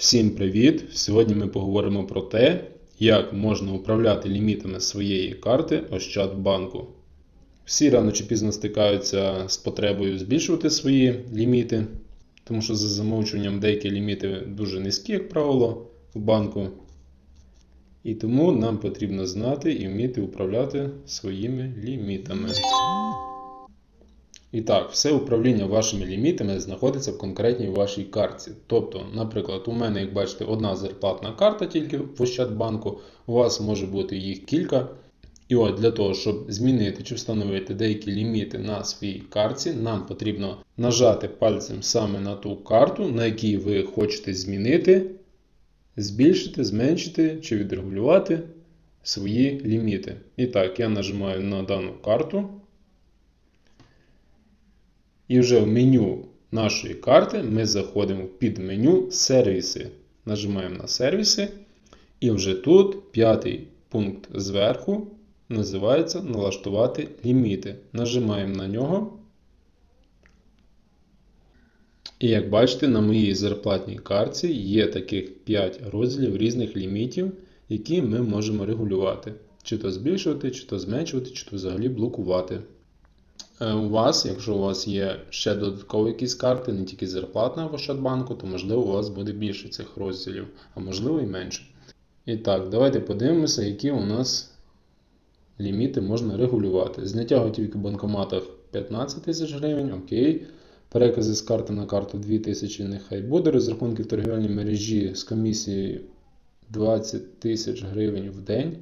Всім привіт! Сьогодні ми поговоримо про те, як можна управляти лімітами своєї карти Ощадбанку. Всі рано чи пізно стикаються з потребою збільшувати свої ліміти, тому що за замовчуванням деякі ліміти дуже низькі, як правило, в банку. І тому нам потрібно знати і вміти управляти своїми лімітами. І так, все управління вашими лімітами знаходиться в конкретній вашій картці. Тобто, наприклад, у мене, як бачите, одна зарплатна карта тільки в Ощадбанку, у вас може бути їх кілька. І от для того, щоб змінити чи встановити деякі ліміти на своїй картці, нам потрібно нажати пальцем саме на ту карту, на якій ви хочете змінити, збільшити, зменшити чи відрегулювати свої ліміти. І так, я нажимаю на дану карту. І вже в меню нашої карти ми заходимо під меню сервіси. Нажимаємо на сервіси. І вже тут п'ятий пункт зверху називається Налаштувати ліміти. Нажимаємо на нього. І як бачите, на моїй зарплатній картці є таких 5 розділів різних лімітів, які ми можемо регулювати. Чи то збільшувати, чи то зменшувати, чи то взагалі блокувати. У вас, якщо у вас є ще додаткові якісь карти, не тільки зарплатна в Ощадбанку, то можливо у вас буде більше цих розділів, а можливо і менше. І так, давайте подивимося, які у нас ліміти можна регулювати. Зняття готівки в банкоматах 15 тисяч гривень, окей. Перекази з карти на карту 2000 нехай буде. Розрахунки в торгівельній мережі з комісією 20 тисяч гривень в день.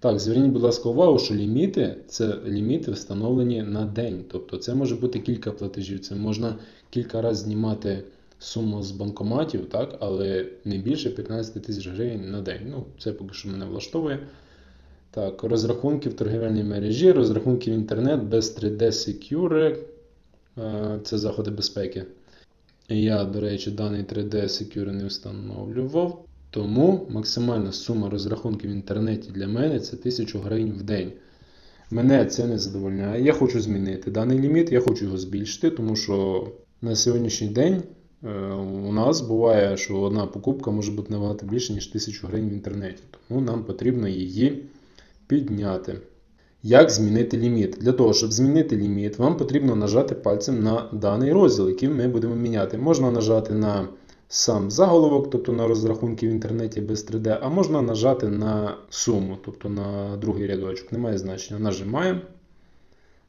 Так, зверніть, будь ласка, увагу, що ліміти це ліміти встановлені на день. Тобто це може бути кілька платежів. Це можна кілька разів знімати суму з банкоматів, так, але не більше 15 тисяч гривень на день. Ну, це поки що мене влаштовує. Так, розрахунки в торгівельній мережі, розрахунки в інтернет без 3D Secure. Це заходи безпеки. Я, до речі, даний 3D Secure не встановлював. Тому максимальна сума розрахунків в інтернеті для мене це 1000 гривень в день. Мене це не задовольняє. Я хочу змінити даний ліміт, я хочу його збільшити, тому що на сьогоднішній день у нас буває, що одна покупка може бути набагато більше, ніж 1000 гривень в інтернеті. Тому нам потрібно її підняти. Як змінити ліміт? Для того, щоб змінити ліміт, вам потрібно нажати пальцем на даний розділ, який ми будемо міняти. Можна нажати на сам заголовок, тобто на розрахунки в інтернеті без 3D, а можна нажати на суму, тобто на другий рядочок. Немає значення. Нажимаємо.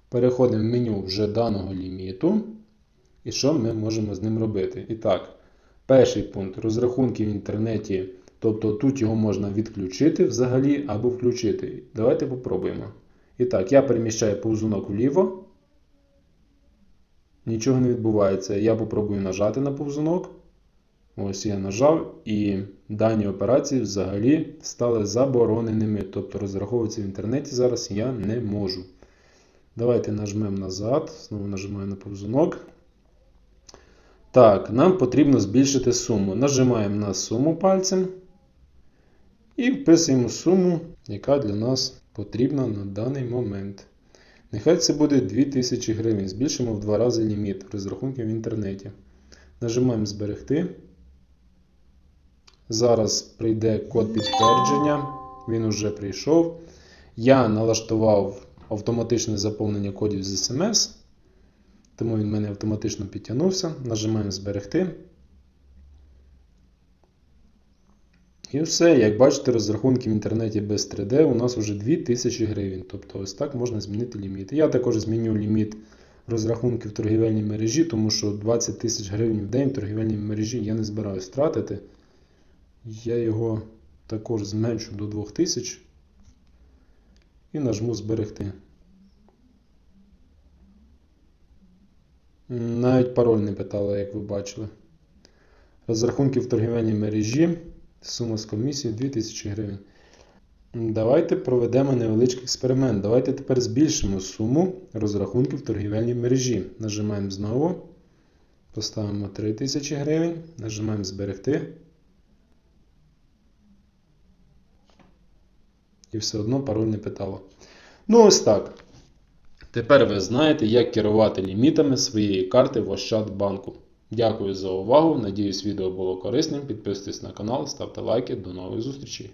Переходимо в меню вже даного ліміту. І що ми можемо з ним робити? І так, перший пункт розрахунки в інтернеті. Тобто тут його можна відключити взагалі або включити. Давайте попробуємо. І так, я переміщаю повзунок вліво. Нічого не відбувається. Я попробую нажати на повзунок. Ось я нажав, і дані операції взагалі стали забороненими. Тобто розраховуватися в інтернеті зараз я не можу. Давайте нажмемо назад. Знову нажимаємо на повзунок. Так, нам потрібно збільшити суму. Нажимаємо на суму пальцем. І вписуємо суму, яка для нас потрібна на даний момент. Нехай це буде 2000 гривень. Збільшимо в два рази ліміт розрахунків в інтернеті. Нажимаємо Зберегти. Зараз прийде код підтвердження. Він уже прийшов. Я налаштував автоматичне заповнення кодів з SMS. Тому він в мене автоматично підтягнувся. Нажимаємо Зберегти. І все, як бачите, розрахунки в інтернеті без 3D у нас вже 2000 гривень. Тобто ось так можна змінити ліміт. Я також зміню ліміт розрахунків в торгівельній мережі, тому що 20 тисяч гривень в день в торгівельній мережі я не збираюсь втратити. Я його також зменшу до 2000 і нажму зберегти. Навіть пароль не питала, як ви бачили. Розрахунки в торгівельній мережі. Сума з комісії 2000 гривень. Давайте проведемо невеличкий експеримент. Давайте тепер збільшимо суму розрахунків в торгівельній мережі. Нажимаємо знову. Поставимо 3000 гривень. Нажимаємо зберегти. І все одно пароль не питало. Ну, ось так. Тепер ви знаєте, як керувати лімітами своєї карти в Ощадбанку. Дякую за увагу. Надіюсь, відео було корисним. Підписуйтесь на канал, ставте лайки. До нових зустрічей!